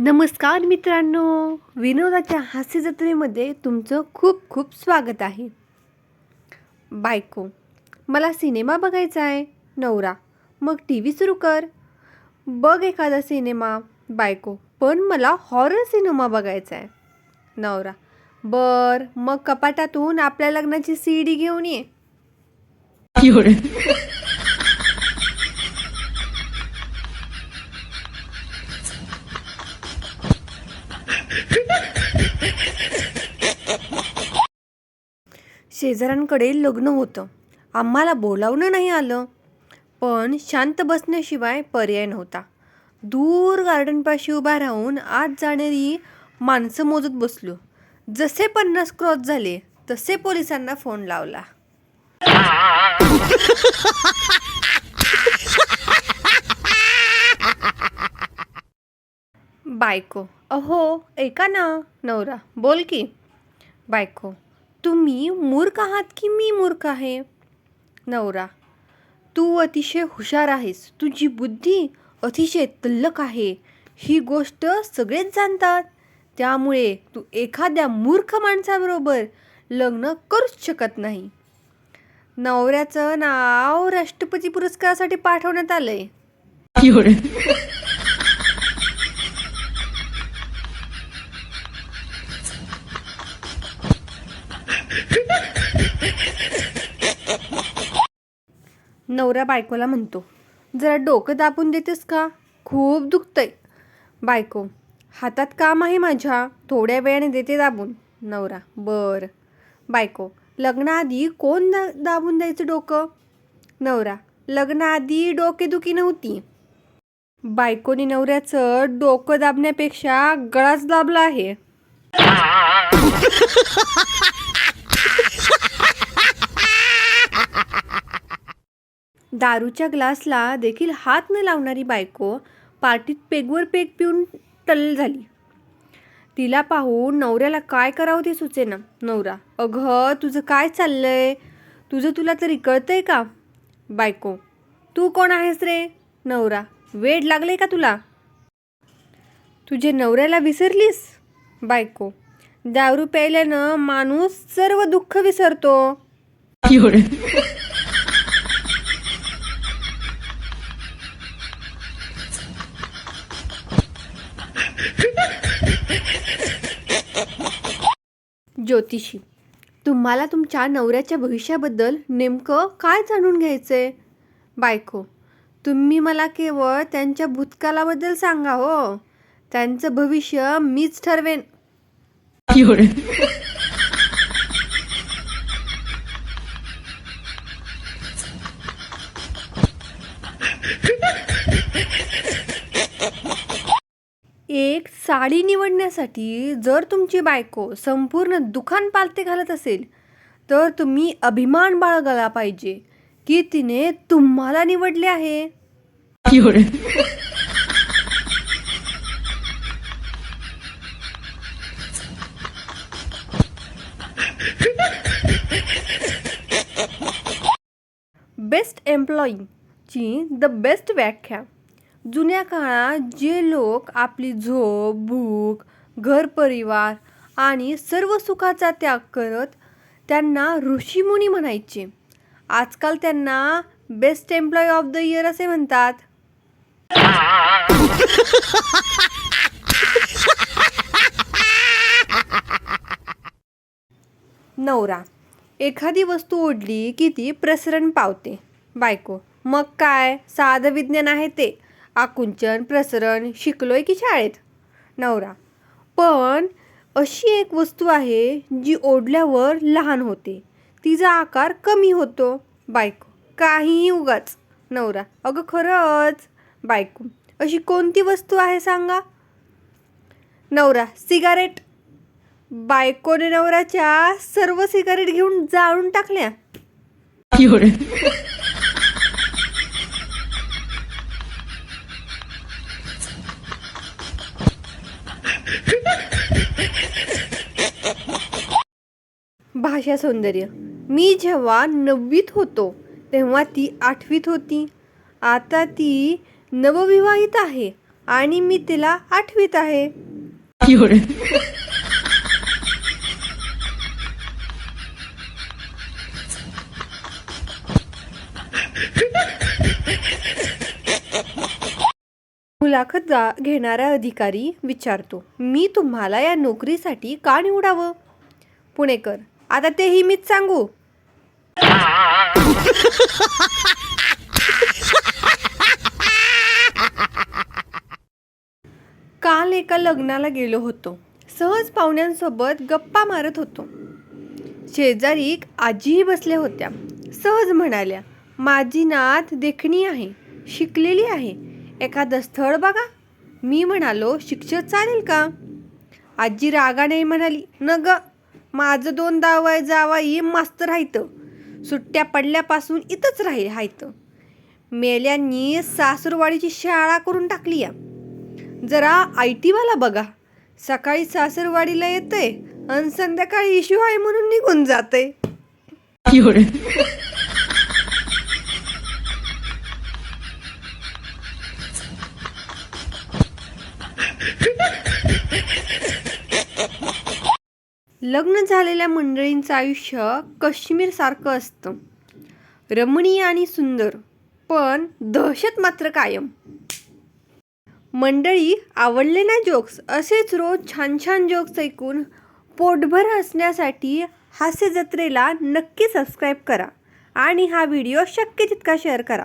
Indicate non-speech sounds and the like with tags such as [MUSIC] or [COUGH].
नमस्कार मित्रांनो विनोदाच्या हास्य जत्रेमध्ये तुमचं खूप खूप स्वागत आहे. बायको मला सिनेमा बघायचा आहे नवरा मग टी व्ही सुरू कर. बघ एखादा सिनेमा बायको पण मला हॉरर सिनेमा बघायचा आहे. नवरा बर मग कपाटातून आपल्या लग्नाची सी डी घेऊन ये. शेजाऱ्यांकडे लग्न होतं. आम्हाला बोलावणं नाही आलं. पण शांत बसण्याशिवाय पर्याय नव्हता. दूर गार्डनपाशी उभा राहून आत जाणारी माणसं मोजत बसलो. जसे पन्नास क्रॉस झाले तसे पोलिसांना फोन लावला. बायको. अहो ऐका ना नवरा. बोल की. बायको. तुम्ही मूर्ख आहात की मी मूर्ख आहे? नवरा तू अतिशय हुशार आहेस. तुझी बुद्धी अतिशय तल्लक आहे. ही गोष्ट सगळेच जाणतात. त्यामुळे तू एखाद्या मूर्ख माणसाबरोबर लग्न करूच शकत नाही. नवऱ्याचं नाव राष्ट्रपती पुरस्कारासाठी पाठवण्यात आलंय. नवरा बायकोला म्हणतो जरा डोकं दाबून देतेस का? खूप दुखतंय. बायको हातात काम आहे माझ्या थोड्या वेळाने देते दाबून. नवरा बर. बायको लग्नाआधी कोण दा दाबून द्यायचं डोकं? नवरा लग्नाआधी डोकेदुखी नव्हती. बायकोनी नवऱ्याचं डोकं दाबण्यापेक्षा गळाच दाबला आहे. [LAUGHS] दारूच्या ग्लासला देखील हात न लावणारी बायको पार्टीत पेगवर पेग पिऊन टल झाली. तिला पाहून नवऱ्याला काय करावं ते सुचेना. नवरा अगं तुझं काय चाललंय? तुझं तुला तरी कळतंय का? बायको तू कोण आहेस रे? नवरा वेड लागले का तुला? तुझे नवऱ्याला विसरलीस? बायको दारू प्यायल्यानं माणूस सर्व दुःख विसरतो. ज्योतिषी. तुम्हाला तुमच्या नवऱ्याच्या भविष्याबद्दल नेमकं काय जाणून घ्यायचंय? बायको तुम्ही मला केवळ त्यांच्या भूतकालाबद्दल सांगा हो. त्यांचं भविष्य मीच ठरवेन. साडी निवडण्यासाठी जर तुमची बायको संपूर्ण दुकान पालते घालत असेल तर तुम्ही अभिमान बाळगायला पाहिजे की तिने तुम्हाला निवडले आहे. बेस्ट एम्प्लॉईची द बेस्ट व्याख्या. जुन्या काळात जे लोक आपली झोप भूक घर परिवार आणि सर्व सुखाचा त्याग करत त्यांना ऋषीमुनी म्हणायचे. आजकाल त्यांना best employee of the year असे म्हणतात. नवरा. एखादी वस्तू ओढली की ती प्रसरण पावते. बायको मग काय? साधं विज्ञान आहे ते. आकुंचन प्रसरण शिकलोय की शाळेत? नवरा. पण अशी एक वस्तू आहे जी ओढल्यावर लहान होते. तिचा आकार कमी होतो. बायको. काहीही उगाच. नवरा. अगं खरंच. बायको. अशी कोणती वस्तू आहे सांगा? नवरा. सिगारेट. बायकोने नवऱ्याच्या सर्व सिगारेट घेऊन जाळून टाकल्या. भाषा सौंदर्य. मी जेव्हा नववीत होतो तेव्हा ती आठवीत होती. आता ती नवविवाहित आहे आणि मी तिला आठवीत आहे. मुलाखत घेणारा अधिकारी विचारतो मी तुम्हाला या नोकरीसाठी का निवडावं? पुणेकर आता तेही मीच सांगू. काल एका लग्नाला गेलो होतो. सहज पाहुण्यांसोबत गप्पा मारत होतो. शेजारी आजीही बसल्या होत्या. सहज म्हणाल्या माझी नात देखणी आहे शिकलेली आहे. एखादं स्थळ बघा. मी म्हणालो शिक्षक चालेल का? आजी रागाने म्हणाली न ग माझं दोन दावाय जावाई मस्त राहतं. सुट्ट्या पडल्यापासून इथंच राहील राहतं मेल्यांनी सासूरवाडीची शाळा करून टाकली या. जरा आय टीवाला बघा. सकाळी सासरवाडीला येते आणि संध्याकाळी इश्यू आहे म्हणून निघून जाते लग्न झालेल्या मंडळींचं आयुष्य काश्मीरसारखं असतं. रमणीय आणि सुंदर पण दहशत मात्र कायम. मंडळी आवडले ना जोक्स असेच रोज छान छान जोक्स ऐकून पोटभर हसण्यासाठी हास्य जत्रेला नक्की सबस्क्राईब करा आणि हा व्हिडिओ शक्य तितका शेअर करा.